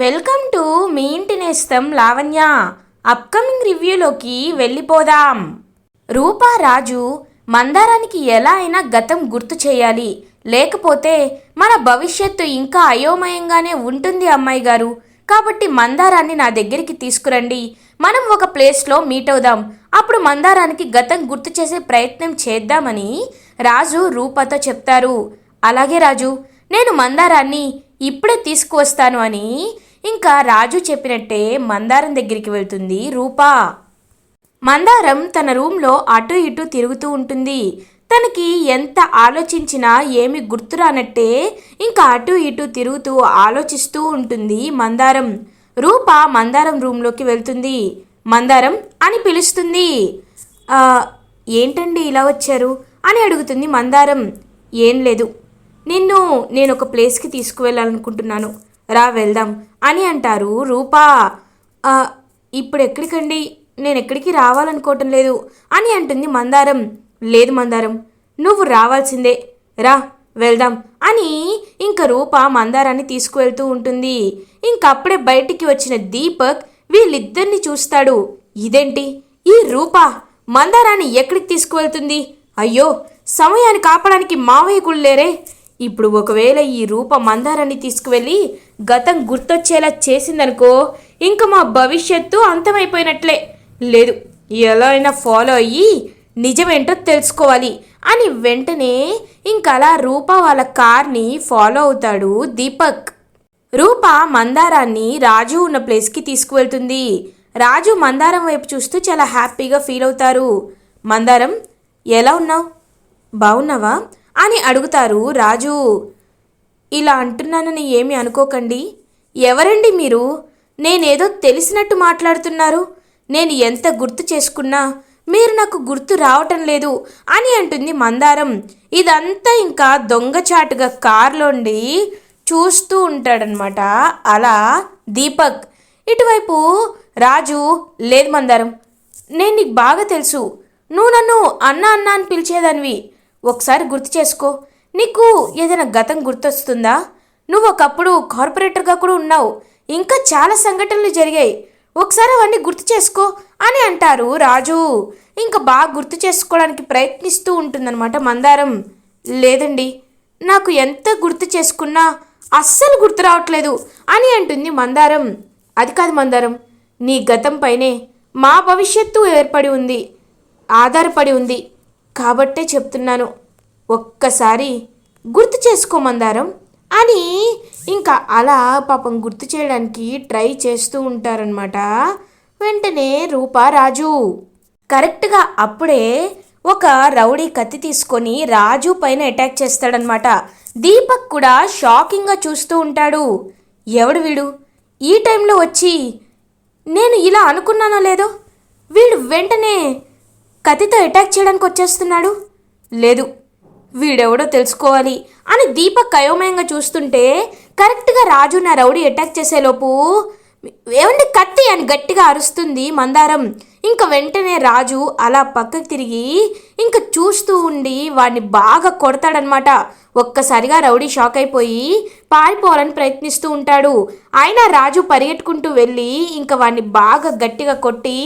Welcome to me ఇంటి నేస్తం Lavanya. Upcoming రివ్యూలోకి వెళ్ళిపోదాం. రూపా రాజు మందారానికి ఎలా అయినా గతం గుర్తు చేయాలి. లేకపోతే మన భవిష్యత్తు ఇంకా అయోమయంగానే ఉంటుంది అమ్మాయి గారు. కాబట్టి మందారాన్ని నా దగ్గరికి తీసుకురండి. మనం ఒక ప్లేస్లో మీట్ అవుదాం. అప్పుడు మందారానికి గతం గుర్తు చేసే ప్రయత్నం చేద్దామని రాజు రూపాతో చెప్తారు. అలాగే రాజు నేను మందారాన్ని ఇప్పుడే తీసుకువస్తాను అని ఇంకా రాజు చెప్పినట్టే మందారం దగ్గరికి వెళ్తుంది రూపా. మందారం తన రూమ్లో అటు ఇటు తిరుగుతూ ఉంటుంది. తనకి ఎంత ఆలోచించినా ఏమి గుర్తురానట్టే ఇంకా అటు ఇటు తిరుగుతూ ఆలోచిస్తూ ఉంటుంది మందారం. రూప మందారం రూమ్లోకి వెళ్తుంది. మందారం అని పిలుస్తుంది. ఏంటండి ఇలా వచ్చారు? అని అడుగుతుంది మందారం. ఏం లేదు. నిన్ను నేను ఒక ప్లేస్కి తీసుకువెళ్ళాలనుకుంటున్నాను. రా వెళ్దాం అని అంటారు రూపా. ఇప్పుడు ఎక్కడికండి నేను ఎక్కడికి రావాలనుకోవటం లేదు అని అంటుంది మందారం. లేదు మందారం నువ్వు రావాల్సిందే. రా వెళ్దాం అని ఇంక రూప మందారాన్ని తీసుకువెళ్తూ ఉంటుంది. ఇంకప్పుడే బయటికి వచ్చిన దీపక్ వీళ్ళిద్దరిని చూస్తాడు. ఇదేంటి? ఈ రూప మందారాన్ని ఎక్కడికి తీసుకువెళ్తుంది? అయ్యో సమయాన్ని కాపడానికి మావయ్య కూడా లేరే. ఇప్పుడు ఒకవేళ ఈ రూప మందారాన్ని తీసుకువెళ్ళి గతం గుర్తొచ్చేలా చేసిందనుకో ఇంక మా భవిష్యత్తు అంతమైపోయినట్లే. లేదు ఎలా అయినా ఫాలో అయ్యి నిజమేంటో తెలుసుకోవాలి. అని వెంటనే ఇంకలా రూప వాళ్ళ కార్ని ఫాలో అవుతాడు దీపక్. రూప మందారాన్ని రాజు ఉన్న ప్లేస్కి తీసుకువెళ్తుంది. రాజు మందారం వైపు చూస్తూ చాలా హ్యాపీగా ఫీల్ అవుతారు. మందారం ఎలా ఉన్నావు? బాగున్నావా అని అడుగుతారు రాజు. ఇలా అంటున్నానని ఏమి అనుకోకండి. ఎవరండి మీరు? నేనేదో తెలిసినట్టు మాట్లాడుతున్నారు. నేను ఎంత గుర్తు చేసుకున్నా మీరు నాకు గుర్తు రావటం లేదు అని అంటుంది మందారం. ఇదంతా ఇంకా దొంగచాటుగా కార్లోండి చూస్తూ ఉంటాడనమాట అలా దీపక్. ఇటువైపు రాజు లేదు మందారం నేను నీకు బాగా తెలుసు. నువ్వు నన్ను అన్న అన్న అని పిలిచేదానివి. ఒకసారి గుర్తు చేసుకో. నీకు ఏదైనా గతం గుర్తొస్తుందా? నువ్వు ఒకప్పుడు కార్పొరేటర్గా కూడా ఉన్నావు. ఇంకా చాలా సంఘటనలు జరిగాయి. ఒకసారి అవన్నీ గుర్తు చేసుకో అని అంటారు రాజు. ఇంకా బాగా గుర్తు చేసుకోవడానికి ప్రయత్నిస్తూ ఉంటుందన్నమాట మందారం. లేదండి నాకు ఎంత గుర్తు చేసుకున్నా అస్సలు గుర్తు రావట్లేదు అని అంటుంది మందారం. అది కాదు మందారం నీ గతంపైనే మా భవిష్యత్తు ఏర్పడి ఉంది ఆధారపడి ఉంది కాబట్టే చెప్తున్నాను. ఒక్కసారి గుర్తు చేసుకోమందారం అని ఇంకా అలా పాపం గుర్తు చేయడానికి ట్రై చేస్తూ ఉంటారనమాట వెంటనే రూపా రాజు. కరెక్ట్గా అప్పుడే ఒక రౌడీ కత్తి తీసుకొని రాజు పైన అటాక్ చేస్తాడనమాట దీపక్ కూడా షాకింగ్గా చూస్తూ ఉంటాడు. ఎవడు వీడు? ఈ టైంలో వచ్చి నేను ఇలా అనుకున్నానో లేదో? వీడు వెంటనే కత్తితో అటాక్ చేయడానికి వచ్చేస్తున్నాడు? లేదు వీడెవడో తెలుసుకోవాలి అని దీపక్ కయోమయంగా చూస్తుంటే కరెక్ట్గా రాజు నా రౌడీ అటాక్ చేసేలోపు ఏమండి కత్తి అని గట్టిగా అరుస్తుంది మందారం. ఇంకా వెంటనే రాజు అలా పక్కకి తిరిగి ఇంకా చూస్తూ ఉండి వాడిని బాగా కొడతాడనమాట. ఒక్కసారిగా రౌడీ షాక్ అయిపోయి పారిపోవాలని ప్రయత్నిస్తూ ఉంటాడు. అయినా రాజు పరిగెట్టుకుంటూ వెళ్ళి ఇంకా వాడిని బాగా గట్టిగా కొట్టి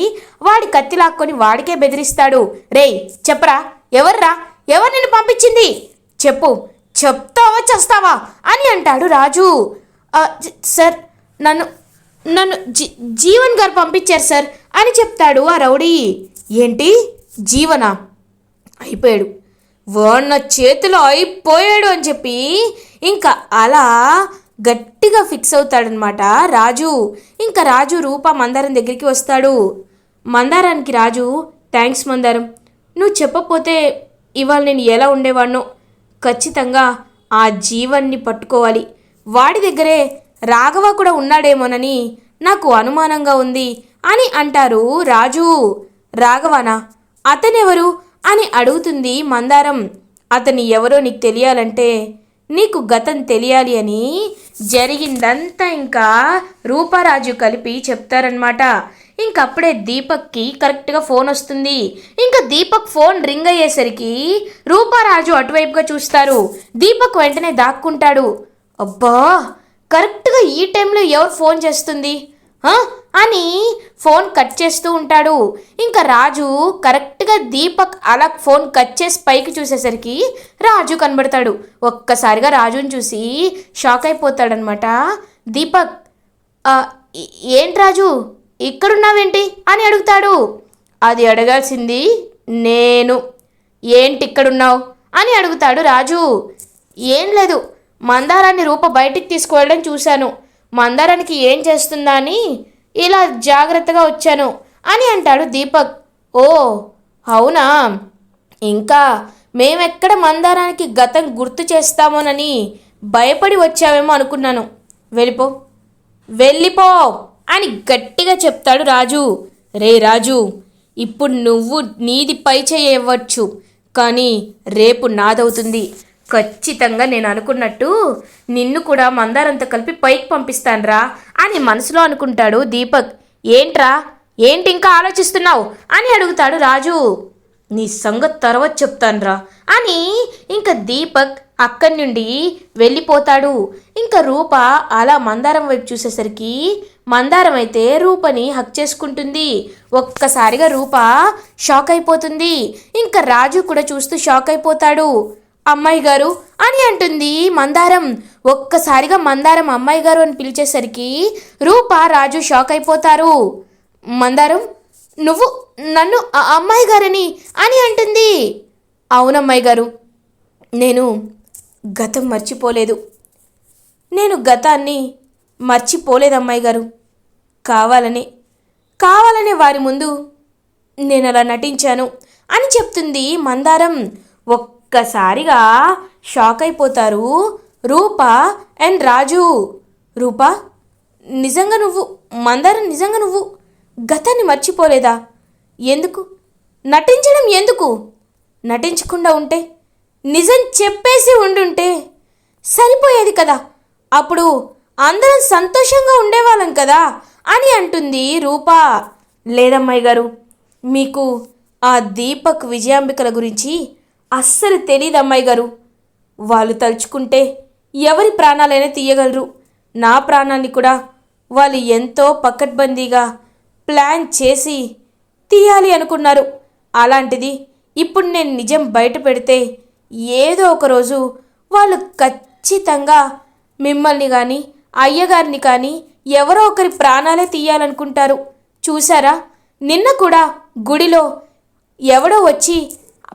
వాడి కత్తి లాక్కొని వాడికే బెదిరిస్తాడు. రేయ్ చెప్పరా ఎవర్రా? ఎవరు నిన్ను పంపించింది? చెప్పు. చెప్తావా చేస్తావా? అని అంటాడు రాజు. సార్ నన్ను నన్ను జీ జీవన్ గారు పంపించారు సార్ అని చెప్తాడు ఆ రౌడీ. ఏంటి? జీవనా? అయిపోయాడు. వాడు నా చేతిలో అయిపోయాడు అని చెప్పి ఇంకా అలా గట్టిగా ఫిక్స్ అవుతాడనమాట రాజు. ఇంకా రాజు రూప మందారం దగ్గరికి వస్తాడు. మందారానికి రాజు థ్యాంక్స్ మందారం. నువ్వు చెప్పకపోతే ఇవాళ నేను ఎలా ఉండేవాడినో ఖచ్చితంగా ఆ జీవన్ని పట్టుకోవాలి. వాడి దగ్గరే రాఘవ కూడా ఉన్నాడేమోనని నాకు అనుమానంగా ఉంది అని అంటారు రాజు. రాఘవనా? అతనెవరు అని అడుగుతుంది మందారం. అతని ఎవరో నీకు తెలియాలంటే నీకు గతం తెలియాలి అని జరిగిందంతా ఇంకా రూపారాజు కలిపి చెప్తారనమాట. ఇంకప్పుడే దీపక్కి కరెక్ట్గా ఫోన్ వస్తుంది. ఇంకా దీపక్ ఫోన్ రింగ్ అయ్యేసరికి రూపారాజు అటువైపుగా చూస్తారు. దీపక్ వెంటనే దాక్కుంటాడు. అబ్బా! కరెక్ట్గా ఈ టైంలో ఎవరు ఫోన్ చేస్తుంది? అని ఫోన్ కట్ చేస్తూ ఉంటాడు. ఇంకా రాజు కరెక్ట్గా దీపక్ అలా ఫోన్ కట్ చేసి పైకి చూసేసరికి రాజు కనబడతాడు. ఒక్కసారిగా రాజుని చూసి షాక్ అయిపోతాడనమాట దీపక్ ఏంటి రాజు? ఇక్కడున్నావేంటి అని అడుగుతాడు. అది అడగాల్సింది నేను. ఏంటి ఇక్కడున్నావు? అని అడుగుతాడు రాజు. ఏం లేదు. మందారాన్ని రూప బయటికి తీసుకువెళ్ళడం చూశాను. మందారానికి ఏం చేస్తుందా అని ఇలా జాగ్రత్తగా వచ్చాను అని అంటాడు దీపక్. ఓ అవునా? ఇంకా మేమెక్కడ మందారానికి గతం గుర్తు చేస్తామోనని భయపడి వచ్చావేమో అనుకున్నాను. వెళ్ళిపో. వెళ్ళిపో. అని గట్టిగా చెప్తాడు రాజు. రే రాజు ఇప్పుడు నువ్వు నీది పై చేయవచ్చు కానీ రేపు నాదవుతుంది. ఖచ్చితంగా నేను అనుకున్నట్టు నిన్ను కూడా మందారంతో కలిపి పైకి పంపిస్తాన్రా అని మనసులో అనుకుంటాడు దీపక్. ఏంట్రా? ఏంటి ఇంకా ఆలోచిస్తున్నావు? అని అడుగుతాడు రాజు. నీ సంగతి తర్వాత చెప్తాన్రా అని ఇంకా దీపక్ అక్కడి నుండి వెళ్ళిపోతాడు. ఇంకా రూప అలా మందారం వైపు చూసేసరికి మందారం అయితే రూపని హక్ చేసుకుంటుంది. ఒక్కసారిగా రూప షాక్ అయిపోతుంది. ఇంకా రాజు కూడా చూస్తూ షాక్ అయిపోతాడు. అమ్మాయి గారు అని అంటుంది మందారం. ఒక్కసారిగా మందారం అమ్మాయి గారు అని పిలిచేసరికి రూప రాజు షాక్ అయిపోతారు. మందారం నువ్వు నన్ను అమ్మాయి గారని అని అంటుంది. అవునమ్మాయి గారు నేను గతం మర్చిపోలేదు. నేను గతాన్ని మర్చిపోలేదు అమ్మాయి గారు. కావాలని. కావాలనే వారి ముందు నేను అలా నటించాను అని చెప్తుంది మందారం. ఒక్కసారిగా షాక్ అయిపోతారు రూప అండ్ రాజు. రూప నిజంగా నువ్వు మందారం నిజంగా నువ్వు గతాన్ని మర్చిపోలేదా? ఎందుకు? నటించడం ఎందుకు? నటించకుండా ఉంటే నిజం చెప్పేసి ఉండుంటే సరిపోయేది కదా. అప్పుడు అందరం సంతోషంగా ఉండేవాళ్ళం కదా. అని అంటుంది రూపా. లేదమ్మాయి గారు మీకు ఆ దీపక్ విజయాంబికల గురించి అస్సలు తెలియదు అమ్మాయి గారు. వాళ్ళు తలుచుకుంటే ఎవరి ప్రాణాలైనా తీయగలరు. నా ప్రాణాన్ని కూడా వాళ్ళు ఎంతో పకడ్బందీగా ప్లాన్ చేసి తీయాలి అనుకున్నారు. అలాంటిది ఇప్పుడు నేను నిజం బయట పెడితే ఏదో ఒకరోజు వాళ్ళు ఖచ్చితంగా మిమ్మల్ని కానీ అయ్యగారిని కానీ ఎవరో ఒకరి ప్రాణాలే తీయాలనుకుంటారు. చూసారా నిన్న కూడా గుడిలో ఎవడో వచ్చి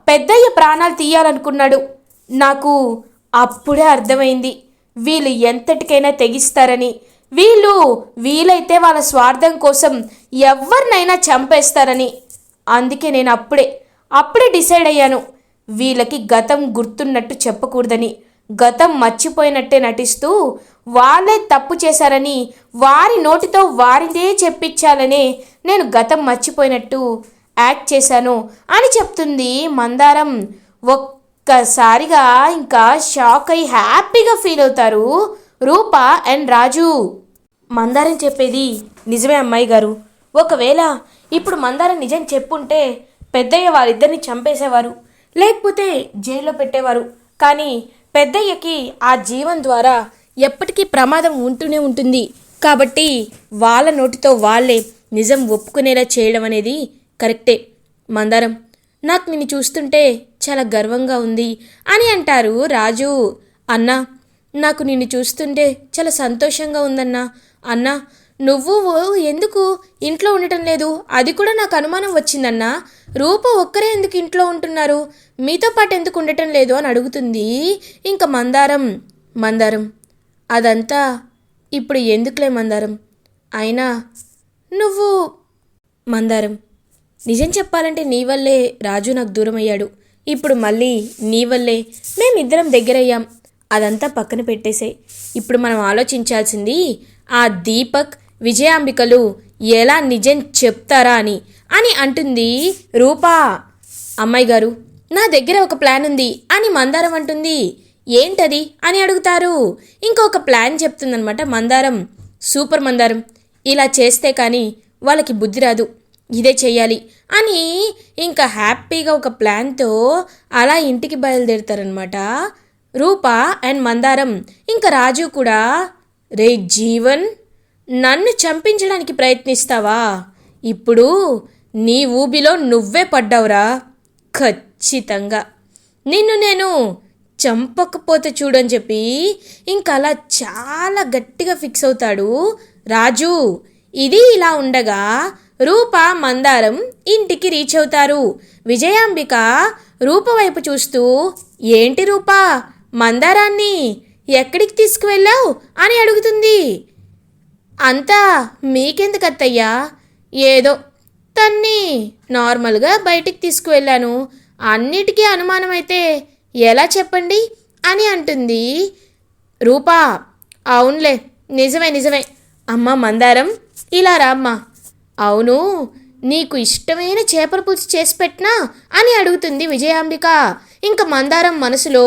పెద్దయ్య ప్రాణాలు తీయాలనుకున్నాడు. నాకు అప్పుడే అర్థమైంది. వీళ్ళు ఎంతటికైనా తెగిస్తారని. వీళ్ళు వీలైతే వాళ్ళ స్వార్థం కోసం ఎవరినైనా చంపేస్తారని. అందుకే నేను అప్పుడే అప్పుడే డిసైడ్ అయ్యాను. వీళ్ళకి గతం గుర్తున్నట్టు చెప్పకూడదని. గతం మర్చిపోయినట్టే నటిస్తూ వాళ్ళే తప్పు చేశారని వారి నోటితో వారిదే చెప్పించాలనే నేను గతం మర్చిపోయినట్టు యాక్ట్ చేశాను అని చెప్తుంది మందారం. ఒక్కసారిగా ఇంకా షాక్ అయి హ్యాపీగా ఫీల్ అవుతారు రూప అండ్ రాజు. మందారం చెప్పేది నిజమే అమ్మాయి గారు. ఒకవేళ ఇప్పుడు మందారం నిజం చెప్పుంటే పెద్దయ్య వారిద్దరిని చంపేసేవారు లేకపోతే జైల్లో పెట్టేవారు. కానీ పెద్దయ్యకి ఆ జీవం ద్వారా ఎప్పటికీ ప్రమాదం ఉంటూనే ఉంటుంది. కాబట్టి వాళ్ళ నోటితో వాళ్ళే నిజం ఒప్పుకునేలా చేయడం అనేది కరెక్టే. మందారం నాకు నిన్ను చూస్తుంటే చాలా గర్వంగా ఉంది అని అంటారు రాజు. అన్నా నాకు నిన్ను చూస్తుంటే చాలా సంతోషంగా ఉందన్నా. అన్నా నువ్వు ఎందుకు? ఇంట్లో ఉండటం లేదు. అది కూడా నాకు అనుమానం వచ్చిందన్నా. రూప ఒక్కరే ఎందుకు ఇంట్లో ఉంటున్నారు? మీతో పాటు ఎందుకు ఉండటం లేదు అని అడుగుతుంది ఇంకా మందారం. మందారం. అదంతా ఇప్పుడు ఎందుకులే మందారం? అయినా నువ్వు మందారం. నిజం చెప్పాలంటే నీ వల్లే రాజు నాకు దూరం అయ్యాడు. ఇప్పుడు మళ్ళీ నీ వల్లే మేమిద్దరం దగ్గరయ్యాం. అదంతా పక్కన పెట్టేసాయి. ఇప్పుడు మనం ఆలోచించాల్సింది ఆ దీపక్ విజయాంబికలు ఎలా నిజం చెప్తారా అని? అని అంటుంది రూపా. అమ్మాయి గారు నా దగ్గర ఒక ప్లాన్ ఉంది అని మందారం అంటుంది. ఏంటది? అని అడుగుతారు. ఇంకొక ప్లాన్ చెప్తుందనమాట మందారం. సూపర్ మందారం. ఇలా చేస్తే కానీ వాళ్ళకి బుద్ధి రాదు. ఇదే చేయాలి అని ఇంకా హ్యాపీగా ఒక ప్లాన్తో అలా ఇంటికి బయలుదేరుతారనమాట రూప అండ్ మందారం. ఇంకా రాజు కూడా రే జీవన్ నన్ను చంపించడానికి ప్రయత్నిస్తావా? ఇప్పుడు నీ ఊబిలో నువ్వే పడ్డావురా. ఖచ్చితంగా. నిన్ను నేను చంపకపోతే చూడని చెప్పి ఇంకా అలా చాలా గట్టిగా ఫిక్స్ అవుతాడు రాజు. ఇది ఇలా ఉండగా రూప మందారం ఇంటికి రీచ్ అవుతారు. విజయాంబిక రూప వైపు చూస్తూ ఏంటి రూప? మందారాన్ని ఎక్కడికి తీసుకువెళ్ళావు? అని అడుగుతుంది. అంతా మీకెందుకు అత్తయ్యా ఏదో తన్ని నార్మల్గా బయటికి తీసుకువెళ్ళాను. అన్నిటికీ అనుమానమైతే ఎలా చెప్పండి అని అంటుంది. రూపా అవునులే నిజమే నిజమే. అమ్మ మందారం ఇలా రామ్మా అవును నీకు ఇష్టమైన చేపల పులుసు చేసి పెట్టినా అని అడుగుతుంది విజయాంబిక. ఇంకా మందారం మనసులో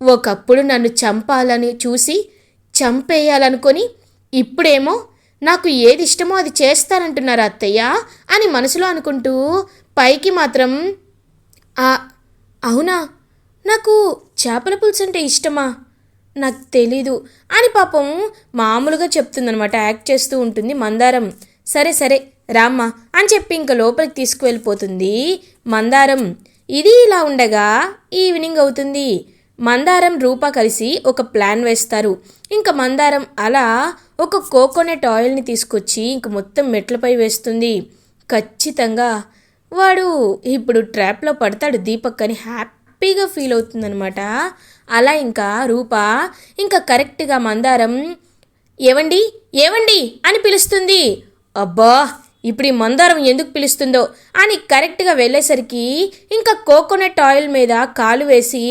ఒకప్పుడు నన్ను చంపాలని చూసి చంపేయాలనుకొని ఇప్పుడేమో నాకు ఏది ఇష్టమో అది చేస్తానంటున్నారు అత్తయ్య అని మనసులో అనుకుంటూ పైకి మాత్రం అవునా? నాకు చేపల పులుసు అంటే ఇష్టమా? నాకు తెలీదు అని పాపం మామూలుగా చెప్తుందనమాట యాక్ట్ చేస్తూ ఉంటుంది మందారం. సరే సరే రామ్మా అని చెప్పి ఇంకా లోపలికి తీసుకువెళ్ళిపోతుంది మందారం. ఇది ఇలా ఉండగా ఈవినింగ్ అవుతుంది. మందారం రూప కలిసి ఒక ప్లాన్ వేస్తారు. ఇంకా మందారం అలా ఒక కోకోనట్ ఆయిల్ని తీసుకొచ్చి ఇంక మొత్తం మెట్లపై వేస్తుంది. ఖచ్చితంగా వాడు ఇప్పుడు ట్రాప్లో పడతాడు దీపక్ అని హ్యాపీగా ఫీల్ అవుతుందనమాట అలా ఇంకా రూప ఇంకా కరెక్ట్గా మందారం ఏవండి? ఏవండి? అని పిలుస్తుంది. అబ్బా! ఇప్పుడు ఈ మందారం ఎందుకు పిలుస్తుందో అని కరెక్ట్గా వెళ్ళేసరికి ఇంకా కోకోనట్ ఆయిల్ మీద కాలు వేసి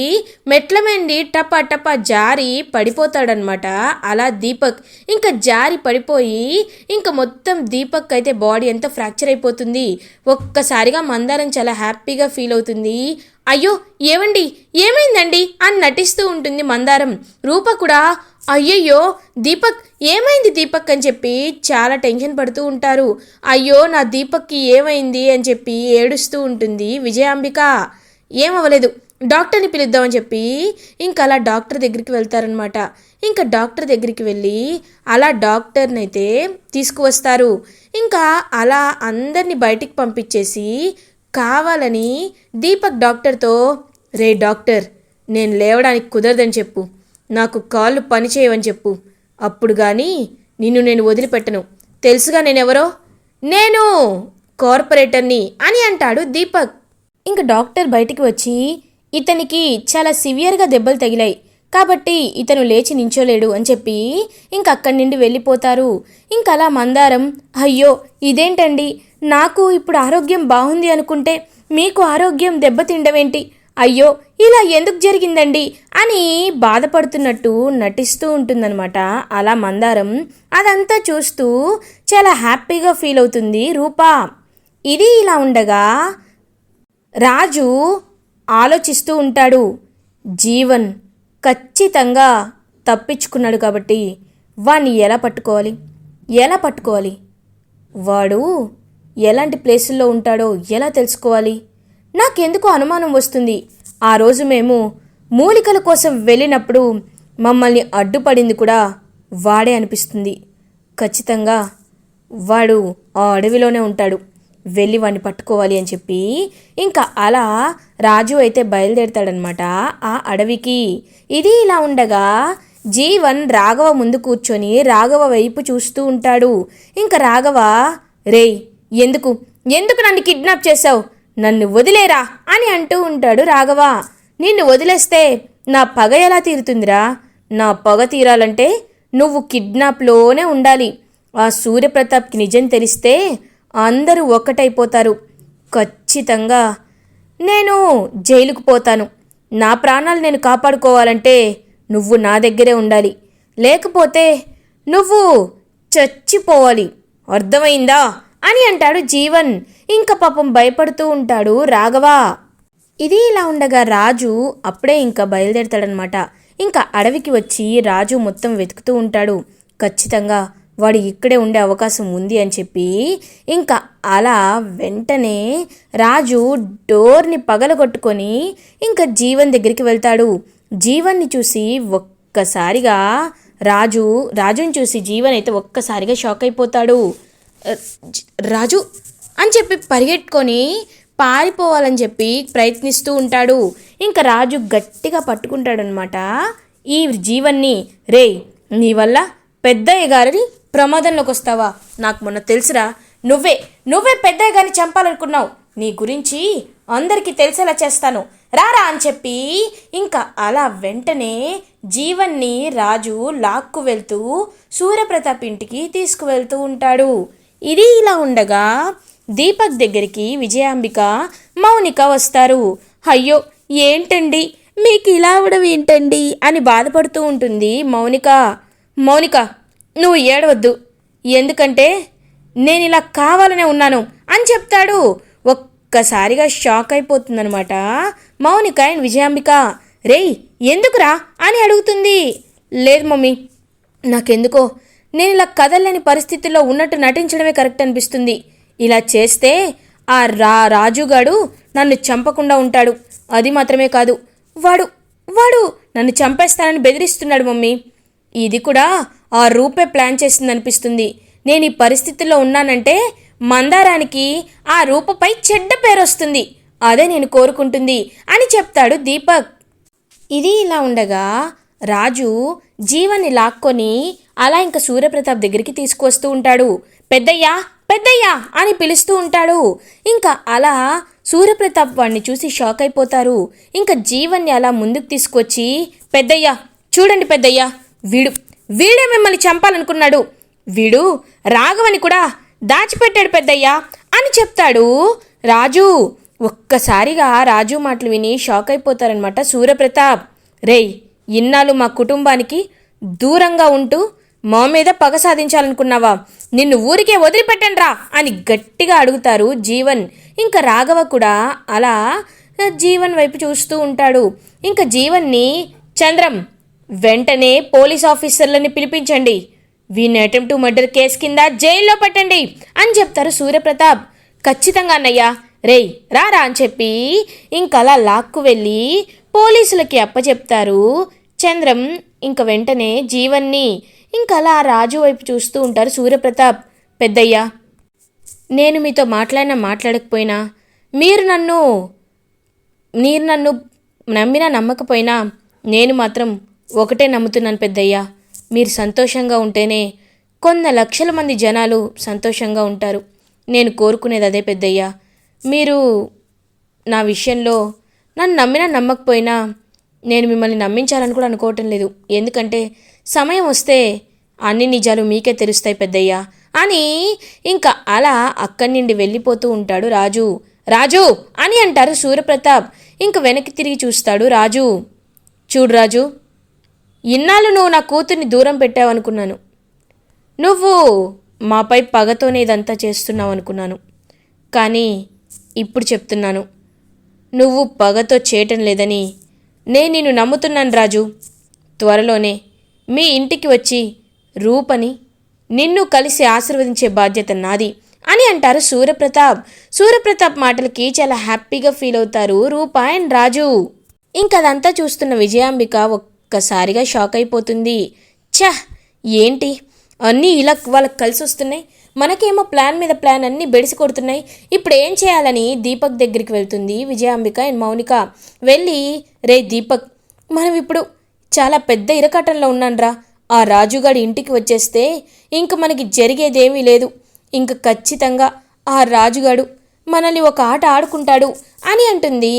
మెట్లమెండి టపా టపా జారి పడిపోతాడనమాట అలా దీపక్ ఇంకా జారి పడిపోయి ఇంకా మొత్తం దీపక్ అయితే బాడీ అంతా ఫ్రాక్చర్ అయిపోతుంది. ఒక్కసారిగా మందారం చాలా హ్యాపీగా ఫీల్ అవుతుంది. అయ్యో ఏమండి ఏమైందండి? అని నటిస్తూ ఉంటుంది మందారం. రూప కూడా అయ్యయ్యో దీపక్ ఏమైంది దీపక్ అని చెప్పి చాలా టెన్షన్ పడుతూ ఉంటారు. అయ్యో నా దీపక్కి ఏమైంది అని చెప్పి ఏడుస్తూ ఉంటుంది విజయాంబిక. ఏమవ్వలేదు డాక్టర్ని పిలుద్దామని చెప్పి ఇంకా అలా డాక్టర్ దగ్గరికి వెళ్తారనమాట. ఇంకా డాక్టర్ దగ్గరికి వెళ్ళి అలా డాక్టర్ని అయితే తీసుకువస్తారు. ఇంకా అలా అందరినీ బయటికి పంపించేసి కావాలని దీపక్ డాక్టర్తో రే డాక్టర్ నేను లేవడానికి కుదరదని చెప్పు. నాకు కాళ్ళు పనిచేయవని చెప్పు. అప్పుడు కానీ నిన్ను నేను వదిలిపెట్టను. తెలుసుగా నేనెవరో? నేను! కార్పొరేటర్ని అని అంటాడు దీపక్. ఇంక డాక్టర్ బయటికి వచ్చి ఇతనికి చాలా సివియర్గా దెబ్బలు తగిలాయి. కాబట్టి ఇతను లేచి నించోలేడు అని చెప్పి ఇంక అక్కడి నుండి వెళ్ళిపోతారు. ఇంకలా మందారం అయ్యో ఇదేంటండి? నాకు ఇప్పుడు ఆరోగ్యం బాగుంది అనుకుంటే మీకు ఆరోగ్యం దెబ్బతిండవేంటి అయ్యో ఇలా ఎందుకు జరిగిందండి? అని బాధపడుతున్నట్టు నటిస్తూ ఉంటుందన్నమాట. అలా మందారం అదంతా చూస్తూ చాలా హ్యాపీగా ఫీల్ అవుతుంది రూపా. ఇది ఇలా ఉండగా రాజు ఆలోచిస్తూ ఉంటాడు. జీవన్ ఖచ్చితంగా తప్పించుకున్నాడు కాబట్టి వాణ్ణి ఎలా పట్టుకోవాలి? ఎలా పట్టుకోవాలి? వాడు ఎలాంటి ప్లేసుల్లో ఉంటాడో ఎలా తెలుసుకోవాలి? నాకెందుకు అనుమానం వస్తుంది. ఆ రోజు మేము మూలికల కోసం వెళ్ళినప్పుడు మమ్మల్ని అడ్డుపడింది కూడా వాడే అనిపిస్తుంది. ఖచ్చితంగా వాడు ఆ అడవిలోనే ఉంటాడు. వెళ్ళి వాడిని పట్టుకోవాలి అని చెప్పి ఇంకా అలా రాజు అయితే బయలుదేరతాడనమాట ఆ అడవికి ఇది ఇలా ఉండగా జీవన్ రాఘవ ముందు కూర్చొని రాఘవ వైపు చూస్తూ ఉంటాడు. ఇంకా రాఘవ రేయ్ ఎందుకు? ఎందుకు నన్ను కిడ్నాప్ చేశావు? నన్ను వదిలేరా అని అంటూ ఉంటాడు రాఘవ. నిన్ను వదిలేస్తే నా పగ ఎలా తీరుతుందిరా? నా పగ తీరాలంటే నువ్వు కిడ్నాప్లోనే ఉండాలి. ఆ సూర్యప్రతాప్కి నిజం తెలిస్తే అందరూ ఒక్కటైపోతారు. ఖచ్చితంగా నేను జైలుకు పోతాను. నా ప్రాణాలు నేను కాపాడుకోవాలంటే నువ్వు నా దగ్గరే ఉండాలి. లేకపోతే నువ్వు చచ్చిపోవాలి. అర్థమైందా? అని అంటాడు జీవన్. ఇంకా పాపం భయపడుతూ ఉంటాడు రాఘవ. ఇది ఇలా ఉండగా రాజు అప్పుడే ఇంకా బయలుదేరతాడనమాట ఇంకా అడవికి వచ్చి రాజు మొత్తం వెతుకుతూ ఉంటాడు. ఖచ్చితంగా వాడు ఇక్కడే ఉండే అవకాశం ఉంది అని చెప్పి ఇంకా అలా వెంటనే రాజు డోర్ని పగలగొట్టుకొని ఇంకా జీవన్ దగ్గరికి వెళ్తాడు. జీవన్ని చూసి ఒక్కసారిగా రాజు రాజుని చూసి జీవన్ అయితే ఒక్కసారిగా షాక్ అయిపోతాడు. రాజు అని చెప్పి పరిగెట్టుకొని పారిపోవాలని చెప్పి ప్రయత్నిస్తూ ఉంటాడు. ఇంకా రాజు గట్టిగా పట్టుకుంటాడనమాట ఈ జీవన్ని రే నీ వల్ల పెద్దయ్య గారిని ప్రమాదంలోకి వస్తావా? నాకు మొన్న తెలుసురా నువ్వే నువ్వే పెద్దయ్య గారిని చంపాలనుకున్నావు. నీ గురించి అందరికీ తెలిసేలా చేస్తాను. రారా అని చెప్పి ఇంకా అలా వెంటనే జీవన్ని రాజు లాక్కు వెళ్తూ సూర్యప్రతాప్ ఇంటికి తీసుకువెళ్తూ ఉంటాడు. ఇది ఇలా ఉండగా దీపక్ దగ్గరికి విజయాంబిక మౌనిక వస్తారు. అయ్యో ఏంటండి? మీకు ఇలా అవడం ఏంటండి? అని బాధపడుతూ ఉంటుంది మౌనిక. మౌనిక నువ్వు ఏడవద్దు. ఎందుకంటే నేను ఇలా కావాలనే ఉన్నాను అని చెప్తాడు. ఒక్కసారిగా షాక్ అయిపోతుందనమాట మౌనిక అండ్ విజయాంబిక. రేయ్ ఎందుకురా? అని అడుగుతుంది. లేదు మమ్మీ నాకెందుకో. నేను ఇలా కదలని పరిస్థితుల్లో ఉన్నట్టు నటించడమే కరెక్ట్ అనిపిస్తుంది. ఇలా చేస్తే ఆ రా రాజుగాడు నన్ను చంపకుండా ఉంటాడు. అది మాత్రమే కాదు వాడు వాడు నన్ను చంపేస్తానని బెదిరిస్తున్నాడు మమ్మీ. ఇది కూడా ఆ రూపే ప్లాన్ చేసిందనిపిస్తుంది. నేను ఈ పరిస్థితుల్లో ఉన్నానంటే మందారానికి ఆ రూపపై చెడ్డ పేరు వస్తుంది అదే నేను కోరుకుంటుంది అని చెప్తాడు దీపక్. ఇది ఇలా ఉండగా రాజు జీవన్ని లాక్కొని అలా ఇంకా సూర్యప్రతాప్ దగ్గరికి తీసుకువస్తూ ఉంటాడు. పెద్దయ్యా పెద్దయ్యా! అని పిలుస్తూ ఉంటాడు. ఇంకా అలా సూర్యప్రతాప్ వాడిని చూసి షాక్ అయిపోతారు. ఇంకా జీవన్ని అలా ముందుకు తీసుకొచ్చి పెద్దయ్యా చూడండి పెద్దయ్యా వీడు వీడే మిమ్మల్ని చంపాలనుకున్నాడు. వీడు రాఘవని కూడా దాచిపెట్టాడు పెద్దయ్యా అని చెప్తాడు రాజు. ఒక్కసారిగా రాజు మాటలు విని షాక్ అయిపోతారనమాట సూర్యప్రతాప్. రేయ్ ఇన్నాళ్ళు మా కుటుంబానికి దూరంగా ఉంటూ మా మీద పగ సాధించాలనుకున్నావా? నిన్ను ఊరికే వదిలిపెట్టండ్రా అని గట్టిగా అడుగుతారు జీవన్. ఇంకా రాఘవ కూడా అలా జీవన్ వైపు చూస్తూ ఉంటాడు. ఇంకా జీవన్ని చంద్రం వెంటనే పోలీస్ ఆఫీసర్లని పిలిపించండి. వీన్ని అటెంప్ట్ మర్డర్ కేసు కింద జైల్లో పెట్టండి అని చెప్తారు సూర్యప్రతాప్. ఖచ్చితంగా అన్నయ్యా. రేయ్ రారా అని చెప్పి ఇంకలా లాక్కు వెళ్ళి పోలీసులకి అప్పచెప్తారు. చంద్రం ఇంక వెంటనే జీవన్ని ఇంకా అలా ఆ రాజు వైపు చూస్తూ ఉంటారు సూర్యప్రతాప్. పెద్దయ్య నేను మీతో మాట్లాడినా మాట్లాడకపోయినా మీరు నన్ను మీరు నన్ను నమ్మినా నమ్మకపోయినా నేను మాత్రం ఒకటే నమ్ముతున్నాను పెద్దయ్య. మీరు సంతోషంగా ఉంటేనే కొన్న లక్షల మంది జనాలు సంతోషంగా ఉంటారు. నేను కోరుకునేది అదే పెద్దయ్య. మీరు నా విషయంలో నన్ను నమ్మినా నమ్మకపోయినా నేను మిమ్మల్ని నమ్మించాలని కూడా అనుకోవటం లేదు. ఎందుకంటే సమయం వస్తే అన్ని నిజాలు మీకే తెలుస్తాయి పెద్దయ్య. అని ఇంకా అలా అక్కడి నుండి వెళ్ళిపోతూ ఉంటాడు రాజు. రాజు! అని అంటారు సూర్యప్రతాప్ ఇంక వెనక్కి తిరిగి చూస్తాడు రాజు. చూడు రాజు ఇన్నాళ్ళు నువ్వు నా కూతుర్ని దూరం పెట్టావనుకున్నాను. నువ్వు మాపై పగతోనే ఇదంతా చేస్తున్నావు అనుకున్నాను కానీ ఇప్పుడు చెప్తున్నాను. నువ్వు పగతో చేయటం లేదని నేను నిన్ను నమ్ముతున్నాను రాజు. త్వరలోనే మీ ఇంటికి వచ్చి రూపని నిన్ను కలిసి ఆశీర్వదించే బాధ్యత నాది అని అంటారు సూర్యప్రతాప్ సూర్యప్రతాప్ మాటలకి చాలా హ్యాపీగా ఫీల్ అవుతారు రూప అండ్ రాజు. ఇంకదంతా చూస్తున్న విజయాంబిక ఒక్కసారిగా షాక్ అయిపోతుంది. ఛ! ఏంటి? అన్నీ ఇలా వాళ్ళకి కలిసి వస్తున్నాయి. మనకేమో ప్లాన్ మీద ప్లాన్ అన్నీ బెడిసి కొడుతున్నాయి. ఇప్పుడు ఏం చేయాలని దీపక్ దగ్గరికి వెళ్తుంది విజయాంబిక అండ్ మౌనిక. వెళ్ళి రే దీపక్ మనం ఇప్పుడు చాలా పెద్ద ఇరకటంలో ఉన్నాన్రా. ఆ రాజుగాడి ఇంటికి వచ్చేస్తే ఇంక మనకి జరిగేదేమీ లేదు. ఇంక ఖచ్చితంగా ఆ రాజుగాడు మనల్ని ఒక ఆట ఆడుకుంటాడు అని అంటుంది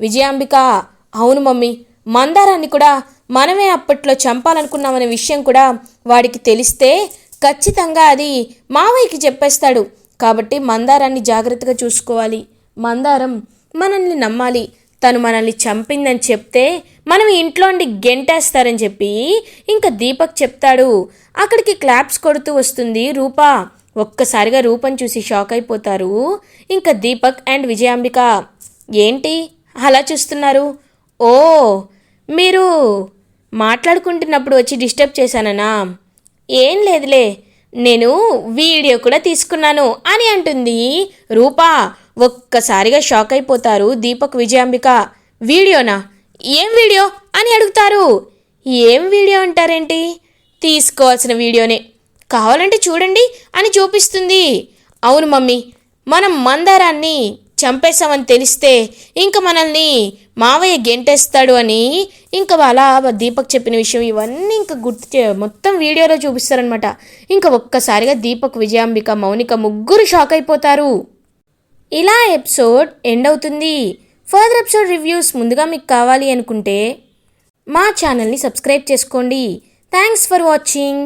విజయాంబిక. అవును మమ్మీ మందారాన్ని కూడా మనమే అప్పట్లో చంపాలనుకున్నామనే విషయం కూడా వాడికి తెలిస్తే ఖచ్చితంగా అది మావయ్యకి చెప్పేస్తాడు. కాబట్టి మందారాన్ని జాగ్రత్తగా చూసుకోవాలి. మందారం మనల్ని నమ్మాలి. తను మనల్ని చంపిందని చెప్తే మనం ఇంట్లో నుండి గెంటేస్తారని చెప్పి ఇంకా దీపక్ చెప్తాడు. అక్కడికి క్లాప్స్ కొడుతూ వస్తుంది రూపా. ఒక్కసారిగా రూపం చూసి షాక్ అయిపోతారు. ఇంకా దీపక్ అండ్ విజయాంబిక. ఏంటి? అలా చూస్తున్నారు? ఓ మీరు మాట్లాడుకుంటున్నప్పుడు వచ్చి డిస్టర్బ్ చేశాననా? ఏం లేదులే. నేను వీడియో కూడా తీసుకున్నాను అని అంటుంది రూపా. ఒక్కసారిగా షాక్ అయిపోతారు దీపక్ విజయాంబిక. వీడియోనా? ఏం వీడియో అని అడుగుతారు. ఏం వీడియో అంటారేంటి? తీసుకోవాల్సిన వీడియోనే. కావాలంటే చూడండి అని చూపిస్తుంది. అవును మమ్మీ మనం మందారాన్ని చంపేశామని తెలిస్తే ఇంక మనల్ని మావయ్య గెంటేస్తాడు అని ఇంకా అలా దీపక్ చెప్పిన విషయం ఇవన్నీ ఇంకా గుర్తు చే మొత్తం వీడియోలో చూపిస్తారనమాట ఇంకా ఒక్కసారిగా దీపక్ విజయాంబిక మౌనిక ముగ్గురు షాక్ అయిపోతారు. ఇలా ఎపిసోడ్ ఎండ్ అవుతుంది. ఫర్దర్ ఎపిసోడ్ రివ్యూస్ ముందుగా మీకు కావాలి అనుకుంటే మా ఛానల్ని సబ్స్క్రైబ్ చేసుకోండి. Thanks for watching.